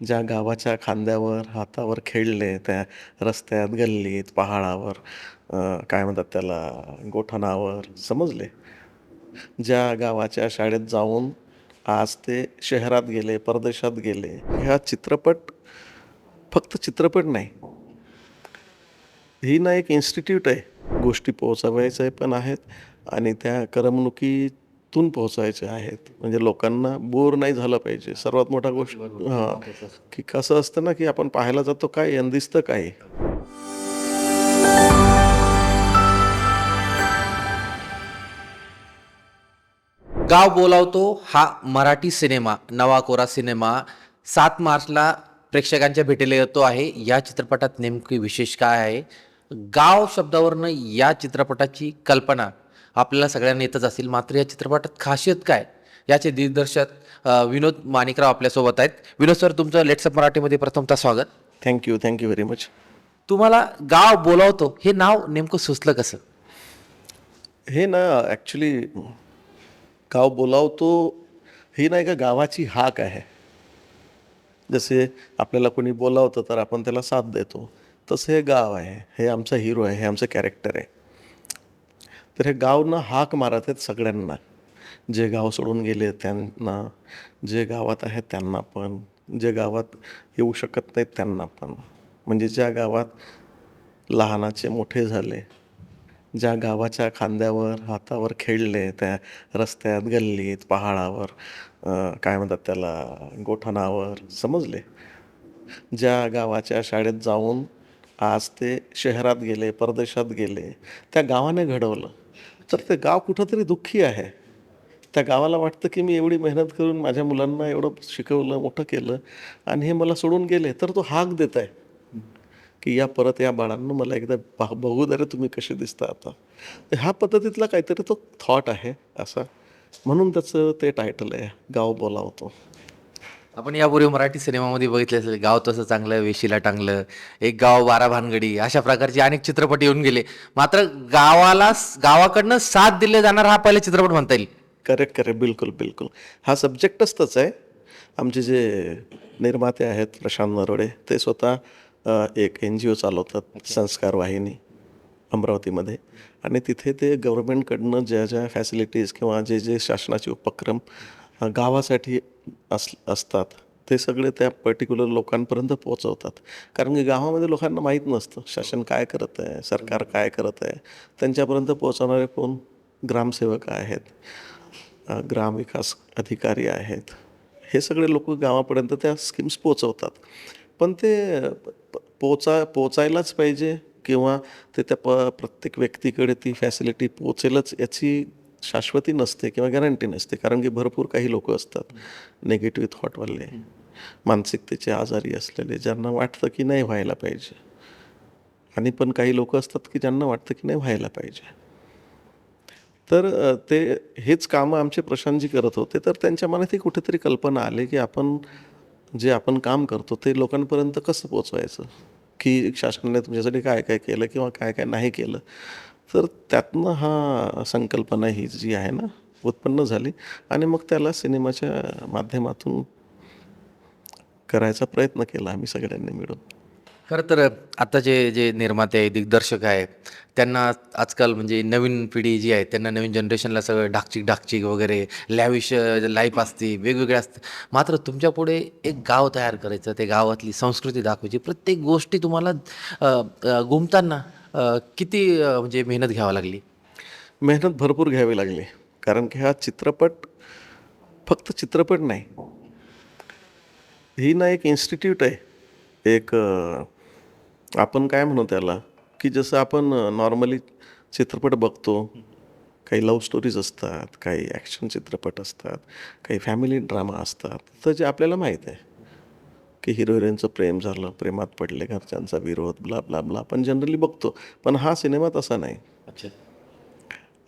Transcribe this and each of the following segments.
ज्या गावाच्या खांद्यावर हातावर खेळले त्या रस्त्यात गल्लीत पहाडावर काय म्हणतात त्याला गोठणावर समजले. ज्या गावाच्या शाळेत जाऊन आज ते शहरात गेले परदेशात गेले ह्या चित्रपट फक्त चित्रपट नाही. ही ना एक इन्स्टिट्यूट आहे. गोष्टी पोहोचवायच्या पण आहेत आणि त्या करमणुकी करमणुकीतून पोहोचायच्या आहेत. म्हणजे लोकांना बोर नाही झालं पाहिजे. सर्वात मोठा गोष्ट हां. की कसं असतं ना की आपण पाहायला जातो काय दिसतं काय? गाव बोलावतो हा मराठी सिनेमा नवा कोरा सिनेमा. सात मार्चला प्रेक्षकांच्या भेटीला येतो आहे. या चित्रपटात नेमकी विशेष काय आहे? गाव शब्दावरनं या चित्रपटाची कल्पना आपल्याला सगळ्यांना येतच असेल मात्र या चित्रपटात खासियत काय? याचे दिग्दर्शक विनोद माणिकराव आपल्यासोबत आहेत. विनोद सर तुमचं लेट्सअप मराठीमध्ये प्रथमतः स्वागत. थँक्यू थँक्यू व्हेरी मच तुम्हाला गाव बोलावतो हे नाव नेमकं सुचलं कसं? हे ना ॲक्च्युली गाव बोलावतो ही ना एका गावाची हाक आहे. जसे आपल्याला कोणी बोलावतं तर आपण त्याला साथ देतो. तसं हे गाव आहे. हे आमचा हिरो आहे हे आमचं कॅरेक्टर आहे. तर हे गावनं हाक मारत आहेत सगळ्यांना. जे गाव सोडून गेले त्यांना जे गावात आहेत त्यांना पण जे गावात येऊ शकत नाहीत त्यांना पण. म्हणजे ज्या गावात लहानाचे मोठे झाले ज्या गावाच्या खांद्यावर हातावर खेळले त्या रस्त्यात गल्लीत पहाडावर काय म्हणतात त्याला गोठणावर समजले. ज्या गावाच्या शाळेत जाऊन आज ते शहरात गेले परदेशात गेले त्या गावाने घडवलं. तर ते गाव कुठंतरी दुःखी आहे. त्या गावाला वाटतं की मी एवढी मेहनत करून माझ्या मुलांना एवढं शिकवलं मोठं केलं आणि हे मला सोडून गेले तर तो हाक देत आहे. की या परत या बाळांना मला एकदा बघू दे रे तुम्ही कसे दिसता आता. ह्या पद्धतीतला काहीतरी तो थॉट आहे असा. म्हणून त्याचं ते टायटल आहे गाव बोलावतो. आपण यापूर्वी मराठी सिनेमामध्ये बघितले असेल गाव तसं चांगलं वेशीला टांगलं एक गाव बारा भानगडी अशा प्रकारचे अनेक चित्रपट येऊन गेले. मात्र गावाला गावाकडनं साथ दिले जाणार हा पहिला चित्रपट म्हणता येईल. करेक्ट करेक्ट बिलकुल बिलकुल. हा सब्जेक्टच तच आहे. आमचे जे निर्माते आहेत प्रशांत नरोडे ते स्वतः एक एन जी ओ चालवतात संस्कार वाहिनी अमरावतीमध्ये. आणि तिथे ते गव्हर्मेंटकडनं ज्या ज्या फॅसिलिटीज किंवा जे जे शासनाचे उपक्रम गावासाठी अस असतात. ते सगळे त्या पर्टिक्युलर लोकांपर्यंत पोहोचवतात. कारण की गावामध्ये लोकांना माहीत नसतं शासन काय करत आहे सरकार काय करत आहे. त्यांच्यापर्यंत पोहोचवणारे कोण? ग्रामसेवक आहेत ग्रामविकास अधिकारी आहेत. हे सगळे लोक गावापर्यंत त्या स्कीम्स पोचवतात पण ते प- पोचा पोचायलाच पाहिजे किंवा ते त्या प प्रत्येक व्यक्तीकडे ती फॅसिलिटी पोचेलच याची शाश्वती नसते किंवा गॅरंटी नसते कारण की भरपूर काही लोक असतात नेगेटिव्ह थॉटवाले मानसिकतेचे आजारी असलेले ज्यांना वाटतं की नाही व्हायला पाहिजे. आणि पण काही लोक असतात की ज्यांना वाटतं की नाही व्हायला पाहिजे. तर ते हेच कामं आमचे प्रशांतजी करत होते तर त्यांच्या मनात ही कुठेतरी कल्पना आली की आपण जे आपण काम करतो ते लोकांपर्यंत कसं पोचवायचं की शासनाने तुमच्यासाठी काय काय केलं किंवा काय काय नाही केलं? तर त्यातनं हा संकल्पना ही जी आहे ना उत्पन्न झाली. आणि मग त्याला सिनेमाच्या माध्यमातून करायचा प्रयत्न केला आम्ही सगळ्यांनी मिळून. खरं तर आताचे जे निर्माते आहे दिग्दर्शक आहेत त्यांना आजकाल म्हणजे नवीन पिढी जी आहे त्यांना नवीन जनरेशनला सगळं डाकचिक डाकचिक वगैरे लॅविश लाईफ असते वेगवेगळे असते. मात्र तुमच्यापुढे एक गाव तयार करायचं ते गावातली संस्कृती दाखवायची प्रत्येक गोष्टी तुम्हाला घुमताना किती म्हणजे मेहनत घ्यावी लागली? मेहनत भरपूर घ्यावी लागली. कारण की हा चित्रपट फक्त चित्रपट नाही. ही ना एक इन्स्टिट्यूट आहे. एक आपण काय म्हणू त्याला? की जसं आपण नॉर्मली चित्रपट बघतो काही लव्ह स्टोरीज असतात काही ॲक्शन चित्रपट असतात काही फॅमिली ड्रामा असतात तर जे आपल्याला माहीत आहे. की हिरो हिरोईनचं प्रेम झालं प्रेमात पडले घरच्यांचा विरोध ब्ला ब्ला ब्ला आपण जनरली बघतो. पण हा सिनेमा तसा नाही. अच्छा.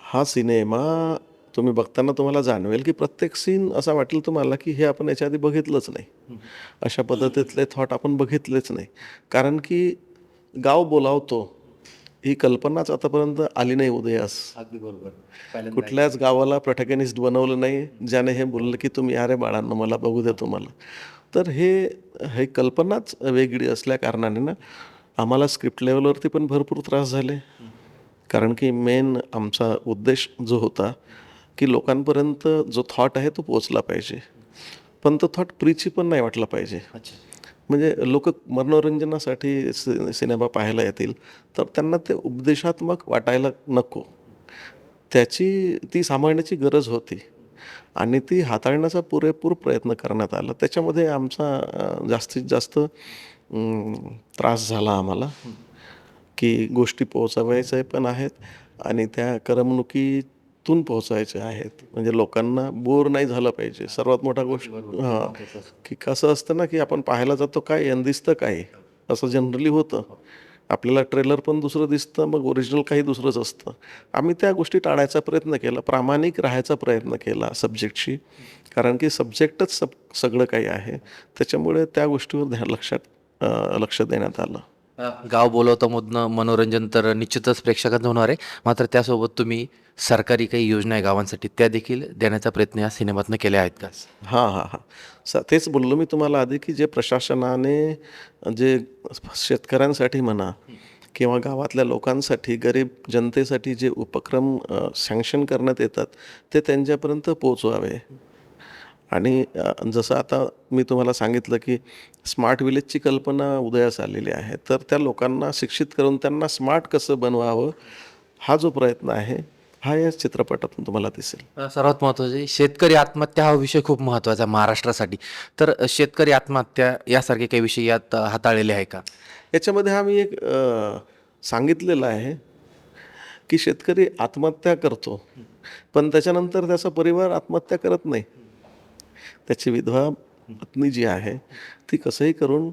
हा सिनेमा तुम्ही बघताना तुम्हाला जाणवेल की प्रत्येक सीन असा वाटेल तुम्हाला की हे आपण याच्या आधी बघितलंच नाही. अशा पद्धतीतले थॉट आपण बघितलेच नाही. कारण की गाव बोलावतो ही कल्पनाच आतापर्यंत आली नाही उदयास. अगदी बरोबर. कुठल्याच गावाला प्रोटॅगनिस्ट बनवलं नाही ज्याने हे बोललं की तुम्ही अरे बाळांना मला बघू द्या तुम्हाला. तर हे हे कल्पनाच वेगळी असल्या कारणाने ना आम्हाला स्क्रिप्ट लेवलवरती पण भरपूर त्रास झाले. कारण की मेन आमचा उद्देश जो होता की लोकांपर्यंत जो थॉट आहे तो पोचला पाहिजे. पण तो थॉट प्रीची पण नाही वाटला पाहिजे. म्हणजे लोक मनोरंजनासाठी सि सिनेमा पाहायला येतील तर त्यांना ते उपदेशात्मक वाटायला नको. त्याची ती सांभाळण्याची गरज होती. आणि ती हाताळण्याचा पुरेपूर प्रयत्न करण्यात आला. त्याच्यामध्ये आमचा जास्तीत जास्त त्रास झाला आम्हाला. की गोष्टी पोहोचवायच्या पण आहेत आणि त्या करमणुकी करमणुकीतून पोहोचायच्या आहेत. म्हणजे लोकांना बोर नाही झालं पाहिजे. सर्वात मोठा गोष्ट हां. की कसं असतं ना की आपण पाहायला जातो काय दिसतं काय असं जनरली होतं. आपल्याला ट्रेलर पण दुसरं दिसतं मग ओरिजिनल काही दुसरंच असतं. आम्ही त्या गोष्टी टाळायचा प्रयत्न केला प्रामाणिक राहायचा प्रयत्न केला सब्जेक्टशी कारण की सब्जेक्टच सब सगळं काही आहे. त्याच्यामुळे त्या गोष्टीवर ध्यान लक्षात लक्ष देण्यात आलं. गाव बोलवतं मधनं मनोरंजन तर निश्चितच प्रेक्षकांचं होणार आहे. मात्र त्यासोबत तुम्ही सरकारी काही योजना आहे गावांसाठी त्या देखील देण्याचा प्रयत्न या सिनेमातनं केल्या आहेत का? हां हां हां. स तेच बोललो मी तुम्हाला आधी की जे प्रशासनाने जे शेतकऱ्यांसाठी म्हणा किंवा गावातल्या लोकांसाठी गरीब जनतेसाठी जे उपक्रम सँक्शन करण्यात येतात ते त्यांच्यापर्यंत पोचवावे आणि जसं आता मी तुम्हाला सांगितलं की स्मार्ट विलेजची कल्पना उदयास आलेली आहे तर त्या लोकांना शिक्षित करून त्यांना स्मार्ट कसं बनवावं हा जो प्रयत्न आहे हा या चित्रपटातून तुम्हाला दिसेल. सर्वात महत्त्वाचे शेतकरी आत्महत्या हा विषय खूप महत्त्वाचा आहे महाराष्ट्रासाठी. तर शेतकरी आत्महत्या यासारखे काही विषय यात हाताळलेले आहे का? याच्यामध्ये आम्ही एक अ, सांगितलेलं आहे की शेतकरी आत्महत्या करतो पण त्याच्यानंतर त्याचा परिवार आत्महत्या करत नाही. त्याची विधवा पत्नी जी आहे ती कसंही करून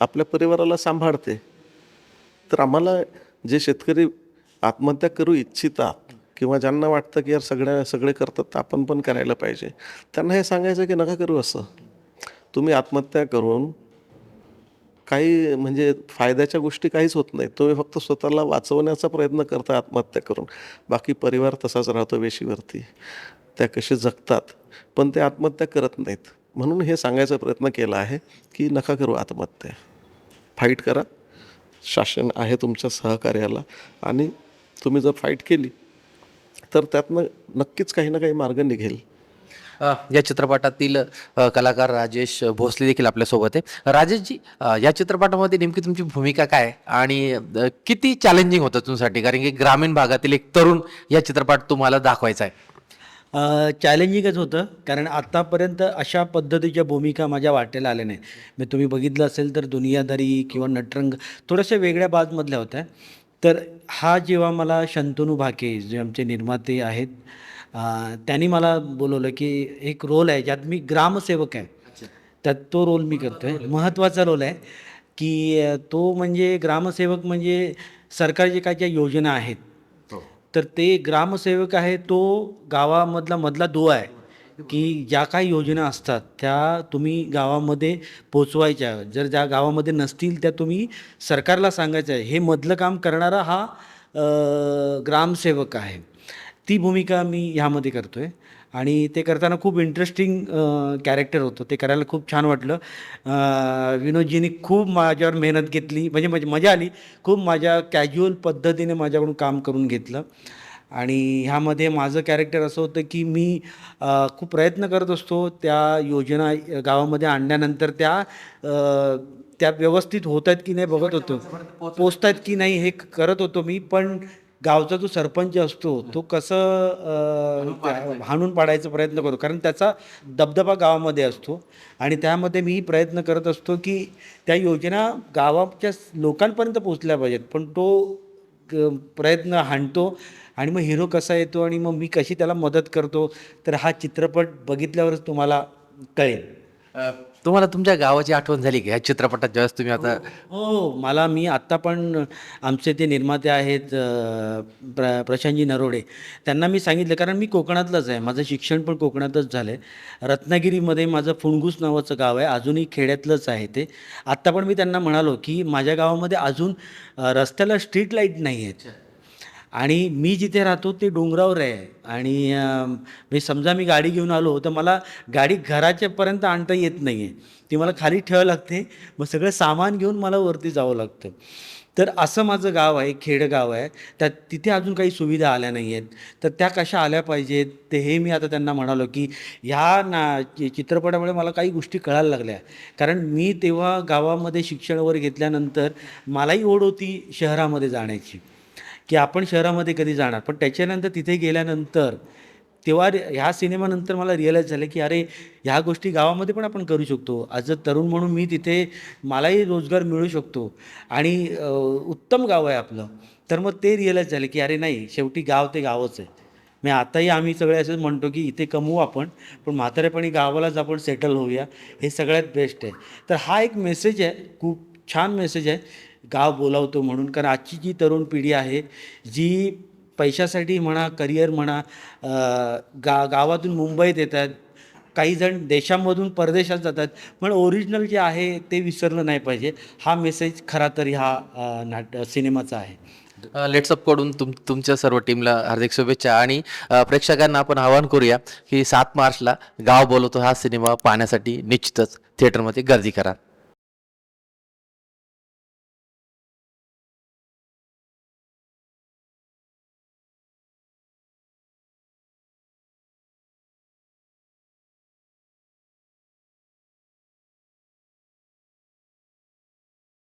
आपल्या परिवाराला सांभाळते. तर आम्हाला जे शेतकरी आत्महत्या करू इच्छितात किंवा ज्यांना वाटतं की यार सगळ्या सगळे करतात तर आपण पण करायला पाहिजे त्यांना हे सांगायचं की नका करू असं. तुम्ही आत्महत्या करून काही म्हणजे फायद्याच्या गोष्टी काहीच होत नाही तुम्ही फक्त स्वतःला वाचवण्याचा प्रयत्न करता आत्महत्या करून. बाकी परिवार तसाच राहतो वेशीवरती. त्या कसे जगतात? पण ते आत्महत्या करत नाहीत. म्हणून हे सांगायचा प्रयत्न केला आहे की नका करू आत्महत्या. फाईट करा. शासन आहे तुमच्या सहकार्याला आणि तुम्ही जर फाईट केली तर त्यातनं नक्कीच काही ना काही मार्ग निघेल. या चित्रपटातील कलाकार राजेश भोसले देखील आपल्यासोबत आहे. राजेशजी या चित्रपटामध्ये नेमकी तुमची भूमिका काय आणि किती चॅलेंजिंग होतं तुमच्यासाठी? कारण की ग्रामीण भागातील एक तरुण या चित्रपट तुम्हाला दाखवायचा आहे. चॅलेंजिंगच होतं. कारण आत्तापर्यंत अशा पद्धतीच्या भूमिका माझ्या वाटेला आल्या नाही मी तुम्ही बघितलं असेल तर दुनियादारी किंवा नटरंग थोड्याशा वेगळ्या बाजमधल्या होत्या. तर हा जेव्हा मला शंतनू भाके जे आमचे निर्माते आहेत त्यांनी मला बोलवलं की एक रोल आहे ज्यात मी ग्रामसेवक आहे. त्यात तो रोल मी करतोय. महत्त्वाचा रोल आहे. की तो म्हणजे ग्रामसेवक म्हणजे सरकारच्या काय ज्या योजना आहेत तर ते ग्रामसेवक आहे तो गावामधला मधला दुवा आहे की ज्या काही योजना असतात त्या तुम्ही गावामध्ये पोचवायच्या. जर ज्या गावामध्ये नसतील त्या तुम्ही सरकारला सांगायचं आहे हे मधलं काम करणारा हा ग्रामसेवक आहे. ती भूमिका मी ह्यामध्ये करतो आहे आणि ते करताना खूप इंटरेस्टिंग कॅरेक्टर होतं. ते करायला खूप छान वाटलं. विनोदजींनी खूप माझ्यावर मेहनत घेतली. म्हणजे म्हणजे मजा आली. खूप माझ्या कॅज्युअल पद्धतीने माझ्याकडून काम करून घेतलं. आणि ह्यामध्ये माझं कॅरेक्टर असं होतं की मी खूप प्रयत्न करत असतो त्या योजना गावामध्ये आणल्यानंतर त्या त्या व्यवस्थित होत आहेत की नाही बघत होतो. पोचत आहेत की नाही हे करत होतो मी. पण गावचा जो सरपंच असतो तो कसं हाणून पाडायचा प्रयत्न करतो. कारण त्याचा दबदबा गावामध्ये असतो आणि त्यामध्ये मी प्रयत्न करत असतो की त्या योजना गावाच्या लोकांपर्यंत पोचल्या पाहिजेत. पण तो प्रयत्न हाणतो आणि मग हिरो कसा येतो आणि मग मी कशी त्याला मदत करतो तर हा चित्रपट बघितल्यावरच तुम्हाला कळेल. तुम्हाला तुमच्या गावाची आठवण झाली का? या चित्रपटात ज्यावेळेस तुम्ही आता हो मला मी आत्ता पण आमचे ते निर्माते आहेत प्र प्रशांतजी नरोडे. त्यांना मी सांगितलं कारण मी कोकणातलंच आहे. माझं शिक्षण पण कोकणातच झालं आहे रत्नागिरीमध्ये माझं फुणगूस नावाचं गाव आहे. अजूनही खेड्यातलंच आहे ते. आत्ता पण मी त्यांना म्हणालो की माझ्या गावामध्ये अजून रस्त्याला स्ट्रीट लाइट नाही आहेत. आणि मी जिथे राहतो ते डोंगरावर आहे. आणि मी म्हणजे समजा मी गाडी घेऊन आलो तर मला गाडी घराच्यापर्यंत आणता येत नाही आहे ती मला खाली ठेवावं लागते. मग सगळं सामान घेऊन मला वरती जावं लागतं. तर असं माझं गाव आहे खेडगाव आहे. त्या तिथे अजून काही सुविधा आल्या नाही आहेत तर त्या कशा आल्या पाहिजेत ते हे मी आता त्यांना म्हणालो की ह्या ना चि- चित्रपटामुळे मला काही गोष्टी कळायला लागल्या. कारण मी तेव्हा गावामध्ये शिक्षणावर घेतल्यानंतर मलाही ओढ होती शहरामध्ये जाण्याची. की आपण शहरामध्ये कधी जाणार? पण त्याच्यानंतर तिथे गेल्यानंतर तेव्हा ह्या सिनेमानंतर मला रिअलाईज झालं की अरे ह्या गोष्टी गावामध्ये पण आपण करू शकतो. आज अ तरुण म्हणून मी तिथे मलाही रोजगार मिळू शकतो. आणि उत्तम गाव आहे आपलं. तर मग ते रिअलाईज झालं की अरे नाही शेवटी गाव ते गावच आहे. मी आताही आम्ही सगळे असंच म्हणतो की इथे कमवू आपण पण म्हातारेपणी गावालाच आपण सेटल होऊया. हे सगळ्यात बेस्ट आहे. तर हा एक मेसेज आहे. खूप छान मेसेज आहे. गाव बोलावतो म्हणून. कारण आजची जी तरुण पिढी आहे जी पैशासाठी म्हणा करिअर म्हणा गा गावातून मुंबईत येतात. काही जण देशामधून परदेशात जातात. पण ओरिजिनल जे आहे ते विसरलं नाही पाहिजे. हा मेसेज खरा तर ह्या नाट सिनेमाचा आहे. लेट्सअपकडून तुम तुमच्या सर्व टीमला हार्दिक शुभेच्छा. आणि प्रेक्षकांना आपण आवाहन करूया की सात मार्चला गाव बोलवतो हा सिनेमा पाहण्यासाठी निश्चितच थिएटरमध्ये गर्दी करा.